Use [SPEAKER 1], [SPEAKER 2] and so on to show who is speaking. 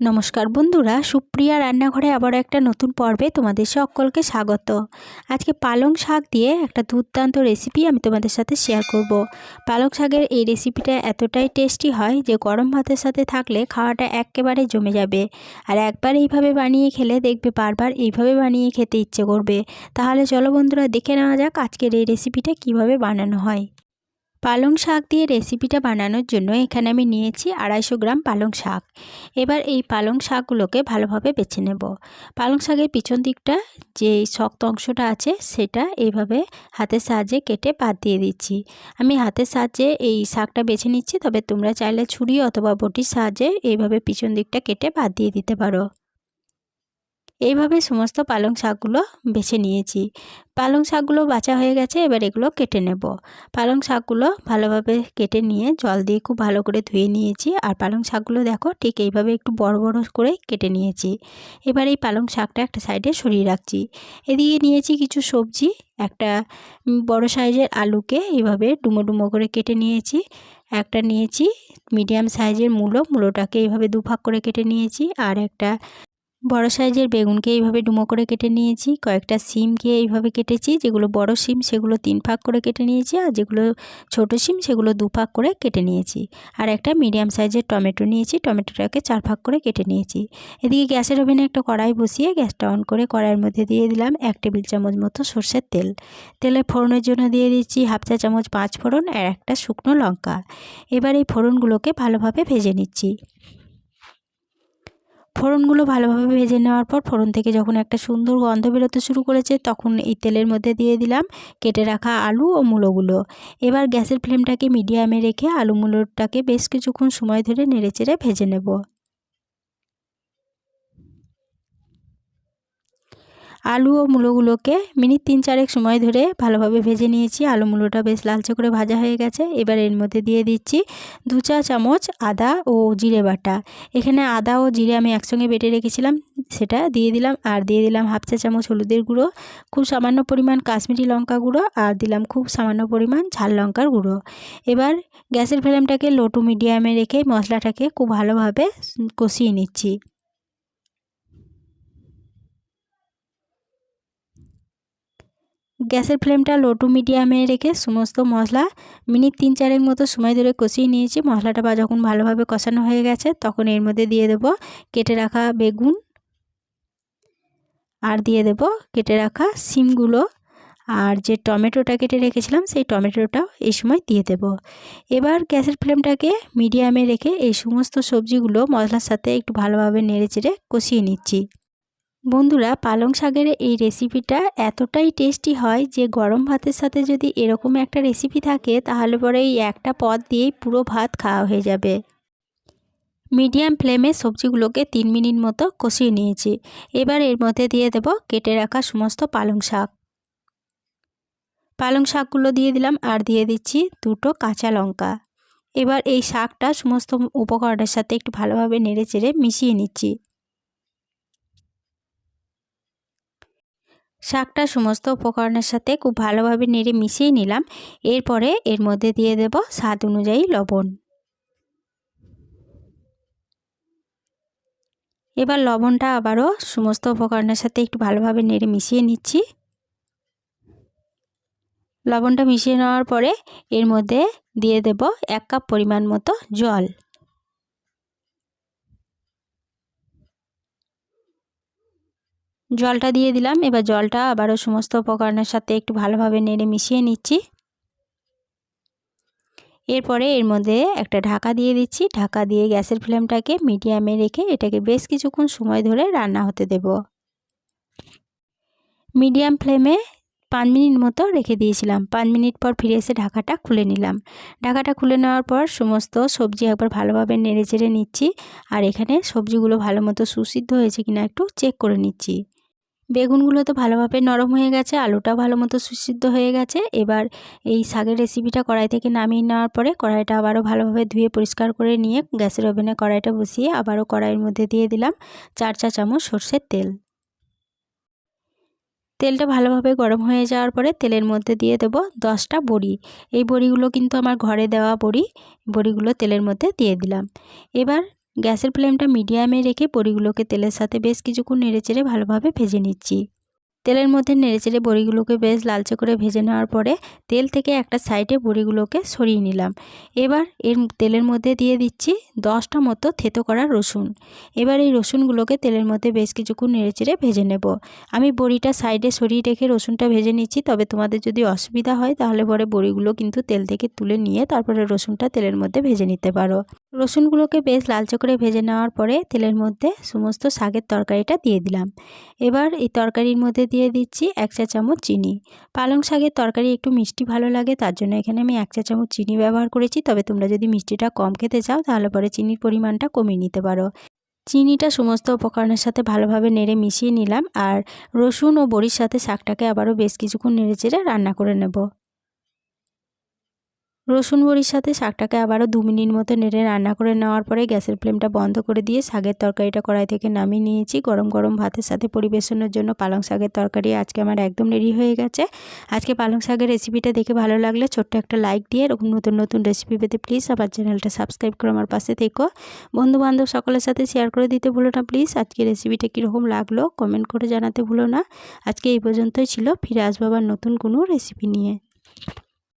[SPEAKER 1] নমস্কার বন্ধুরা, সুপ্রিয়া রান্নাঘরে আবার একটা নতুন পর্বে তোমাদের সকলকে স্বাগত। আজকে পালং শাক দিয়ে একটা দুর্দান্ত রেসিপি আমি তোমাদের সাথে শেয়ার করব। পালং শাকের এই রেসিপিটা এতটাই টেস্টি হয় যে গরম ভাতের সাথে থাকলে খাওয়াটা একেবারে জমে যাবে। আর একবার এইভাবে বানিয়ে খেলে দেখবে বারবার এইভাবে বানিয়ে খেতে ইচ্ছে করবে। তাহলে চলো বন্ধুরা, দেখে নেওয়া যাক আজকের এই রেসিপিটা কীভাবে বানানো হয়। পালং শাক দিয়ে রেসিপিটা বানানোর জন্য এখানে আমি নিয়েছি আড়াইশো গ্রাম পালং শাক। এবার এই পালং শাকগুলোকে ভালোভাবে বেছে নেব। পালং শাকের পিছন দিকটা যে শক্ত অংশটা আছে সেটা এইভাবে হাতের সাহায্যে কেটে বাদ দিয়ে দিচ্ছি। আমি হাতের সাহায্যে এই শাকটা বেছে নিচ্ছি, তবে তোমরা চাইলে ছুরি অথবা বটির সাহায্যে এইভাবে পিছন দিকটা কেটে বাদ দিয়ে দিতে পারো। এইভাবে সমস্ত পালং শাকগুলো বেছে নিয়েছি। পালং শাকগুলো বাছা হয়ে গেছে, এবার এগুলো কেটে নেব। পালং শাকগুলো ভালোভাবে কেটে নিয়ে জল দিয়ে খুব ভালো করে ধুয়ে নিয়েছি। আর পালং শাকগুলো দেখো ঠিক এইভাবে একটু বড় বড় করে কেটে নিয়েছি। এবার এই পালং শাকটা একটা সাইডে সরিয়ে রাখছি। এদিকে নিয়েছি কিছু সবজি, একটা বড় সাইজের আলুকে এইভাবে ডুমো ডুমো করে কেটে নিয়েছি। একটা নিয়েছি মিডিয়াম সাইজের মূলো, মূলোটাকে এইভাবে দুভাগ করে কেটে নিয়েছি। আর একটা বড় সাইজের বেগুনকে এইভাবে ডুমো করে কেটে নিয়েছি। কয়েকটা সিমকে এইভাবে কেটেছি। যেগুলো বড় সিম, সেগুলো তিন ভাগ করে কেটে নিয়েছি আর যেগুলো ছোট সিম, সেগুলো দু ভাগ করে কেটে নিয়েছি। আর একটা মিডিয়াম সাইজের টমেটো নিয়েছি। টমেটোটাকে চার ভাগ করে কেটে নিয়েছি। এদিকে গ্যাসের ওভেনে একটা কড়াই বসিয়ে গ্যাসটা অন করে কড়াইয়ের মধ্যে দিয়ে দিলাম এক টেবিল চামচ মতো সর্ষের তেল। তেলে ফোড়নের জন্য দিয়ে দিচ্ছি হাফ চা চামচ পাঁচ ফোড়ন আর একটা শুকনো লঙ্কা। এবার এই ফোড়নগুলোকে ভালোভাবে ভেজে নিচ্ছি। ফোড়নগুলো ভালোভাবে ভেজে নেওয়ার পর ফোড়ন থেকে যখন একটা সুন্দর গন্ধ বেরোতে শুরু করেছে, তখন এই তেলের মধ্যে দিয়ে দিলাম কেটে রাখা আলু ও মূলোগুলো। এবার গ্যাসের ফ্লেমটাকে মিডিয়ামে রেখে আলু মূলোটাকে বেশ কিছুক্ষণ সময় ধরে নেড়েচেড়ে ভেজে নেব। আলু ও মূলোগুলোকে মিনিট তিন চারেক সময় ধরে ভালোভাবে ভেজে নিয়েছি। আলু মূলোটা বেশ লালচে করে ভাজা হয়ে গেছে। এবার এর মধ্যে দিয়ে দিচ্ছি দু চা চামচ আদা ও জিরে বাটা। এখানে আদা ও জিরে আমি একসঙ্গে বেটে রেখেছিলাম, সেটা দিয়ে দিলাম। আর দিয়ে দিলাম হাফ চা চামচ হলুদের গুঁড়ো, খুব সামান্য পরিমাণ কাশ্মীরি লঙ্কা গুঁড়ো, আর দিলাম খুব সামান্য পরিমাণ ঝাল লঙ্কার গুঁড়ো। এবার গ্যাসের ফ্লেমটাকে লো টু মিডিয়ামে রেখে মশলাটাকে খুব ভালোভাবে কষিয়ে নিচ্ছি। গ্যাসের ফ্লেমটা লো টু মিডিয়ামে রেখে সমস্ত মশলা মিনিট তিন চারের মতো সময় ধরে কষিয়ে নিয়েছি। মশলাটা বা যখন ভালোভাবে কষানো হয়ে গেছে, তখন এর মধ্যে দিয়ে দেব কেটে রাখা বেগুন আর দিয়ে দেব কেটে রাখা সিমগুলো। আর যে টমেটোটা কেটে রেখেছিলাম, সেই টমেটোটাও এই সময় দিয়ে দেব। এবার গ্যাসের ফ্লেমটাকে মিডিয়ামে রেখে এই সমস্ত সবজিগুলো মশলার সাথে একটু ভালোভাবে নেড়ে চেড়ে কষিয়ে নিচ্ছি। বন্ধুরা, পালং শাকের এই রেসিপিটা এতটাই টেস্টি হয় যে গরম ভাতের সাথে যদি এরকম একটা রেসিপি থাকে, তাহলে পরে এই একটা পদ দিয়েই পুরো ভাত খাওয়া হয়ে যাবে। মিডিয়াম ফ্লেমে সবজিগুলোকে তিন মিনিট মতো কষিয়ে নিয়েছি। এবার এর মধ্যে দিয়ে দেব কেটে রাখা সমস্ত পালং শাক। পালং শাকগুলো দিয়ে দিলাম আর দিয়ে দিচ্ছি দুটো কাঁচা লঙ্কা। এবার এই শাকটা সমস্ত উপকরণের সাথে একটু ভালোভাবে নেড়ে চেড়ে মিশিয়ে নিচ্ছি। শাকটা সমস্ত উপকরণের সাথে খুব ভালোভাবে নেড়ে মিশিয়ে নিলাম। এরপরে এর মধ্যে দিয়ে দেব স্বাদ অনুযায়ী লবণ। এবার লবণটা আবারও সমস্ত উপকরণের সাথে একটু ভালোভাবে নেড়ে মিশিয়ে নিচ্ছি। লবণটা মিশিয়ে নেওয়ার পরে এর মধ্যে দিয়ে দেব এক কাপ পরিমাণ মতো জল। জলটা দিয়ে দিলাম। এবার জলটা আবারও সমস্ত উপকরণের সাথে একটু ভালোভাবে নেড়ে মিশিয়ে নিচ্ছি। এরপরে এর মধ্যে একটা ঢাকা দিয়ে দিচ্ছি। ঢাকা দিয়ে গ্যাসের ফ্লেমটাকে মিডিয়ামে রেখে এটাকে বেশ কিছুক্ষণ সময় ধরে রান্না হতে দেব। মিডিয়াম ফ্লেমে পাঁচ মিনিট মতো রেখে দিয়েছিলাম। পাঁচ মিনিট পর ফিরে এসে ঢাকাটা খুলে নিলাম। ঢাকাটা খুলে নেওয়ার পর সমস্ত সবজি একবার ভালোভাবে নেড়ে চেড়ে নিচ্ছি। আর এখানে সবজিগুলো ভালো মতো সুসিদ্ধ হয়েছে কিনা একটু চেক করে নিচ্ছি। বেগুনগুলো তো ভালোভাবে নরম হয়ে গেছে আলুটা ভালো মতো সুসিদ্ধ হয়ে গেছে। এবার এই শাকের রেসিপিটা কড়াই থেকে নামিয়ে নেওয়ার পরে কড়াইটা আবারও ভালোভাবে ধুয়ে পরিষ্কার করে নিয়ে গ্যাসের ওভেনে কড়াইটা বসিয়ে আবারও কড়াইয়ের মধ্যে দিয়ে দিলাম চার চা চামচ সর্ষের তেল। তেলটা ভালোভাবে গরম হয়ে যাওয়ার পরে তেলের মধ্যে দিয়ে দেব দশটা বড়ি। এই বড়িগুলো কিন্তু আমার ঘরে দেওয়া বড়ি, বড়িগুলো তেলের মধ্যে দিয়ে দিলাম। এবার গ্যাসের ফ্লেমটা মিডিয়ামে রেখে বড়িগুলোকে তেলের সাথে বেশ কিছুক্ষণ নেড়েচেড়ে ভালোভাবে ভেজে নিচ্ছি। তেলের মধ্যে নেড়েচেড়ে বড়িগুলোকে বেশ লালচে করে ভেজে নেওয়ার পরে তেল থেকে একটা সাইডে বড়িগুলোকে সরিয়ে নিলাম। এবার এর তেলের মধ্যে দিয়ে দিচ্ছি দশটা মতো থেতো করা রসুন। এবার এই রসুনগুলোকে তেলের মধ্যে বেশ কিছুক্ষণ নেড়েচেড়ে ভেজে নেব। আমি বড়িটা সাইডে সরিয়ে রেখে রসুনটা ভেজে নিচ্ছি, তবে তোমাদের যদি অসুবিধা হয় তাহলে পরে বড়িগুলো কিন্তু তেল থেকে তুলে নিয়ে তারপরে রসুনটা তেলের মধ্যে ভেজে নিতে পারো। রসুনগুলোকে বেশ লালচে করে ভেজে নেওয়ার পরে তেলের মধ্যে সমস্ত শাকের তরকারিটা দিয়ে দিলাম। এবার এই তরকারির মধ্যে দিয়ে দিচ্ছি এক চা চামচ চিনি। পালং শাকের তরকারি একটু মিষ্টি ভালো লাগে, তার জন্য এখানে আমি এক চা চামচ চিনি ব্যবহার করেছি। তবে তোমরা যদি মিষ্টিটা কম খেতে চাও, তাহলে পরে চিনির পরিমাণটা কমিয়ে নিতে পারো। চিনিটা সমস্ত উপকরণের সাথে ভালোভাবে নেড়ে মিশিয়ে নিলাম, আর রসুন ও বড়ির সাথে শাকটাকে আবারও বেশ কিছুক্ষণ নেড়ে চেড়ে রান্না করে নেব। রসুন বড়ির সাথে শাকটাকে আবারও দু মিনিট মতো নেড়ে রান্না করে নেওয়ার পরে গ্যাসের ফ্লেমটা বন্ধ করে দিয়ে শাকের তরকারিটা কড়াই থেকে নামিয়ে নিয়েছি। গরম গরম ভাতের সাথে পরিবেশনের জন্য পালং শাকের তরকারি আজকে আমার একদম রেডি হয়ে গেছে। আজকে পালং শাকের রেসিপিটা দেখে ভালো লাগলে ছোট্ট একটা লাইক দিয়ে এরকম নতুন নতুন রেসিপি পেতে প্লিজ আমার চ্যানেলটা সাবস্ক্রাইব করে আমার পাশে থেকো। বন্ধু বান্ধব সকলের সাথে শেয়ার করে দিতে ভুলো না প্লিজ আজকে রেসিপিটা কীরকম লাগল কমেন্ট করে জানাতে ভুলো না। আজকে এই পর্যন্তই ছিল। ফিরে আসব আবার নতুন কোনো রেসিপি নিয়ে।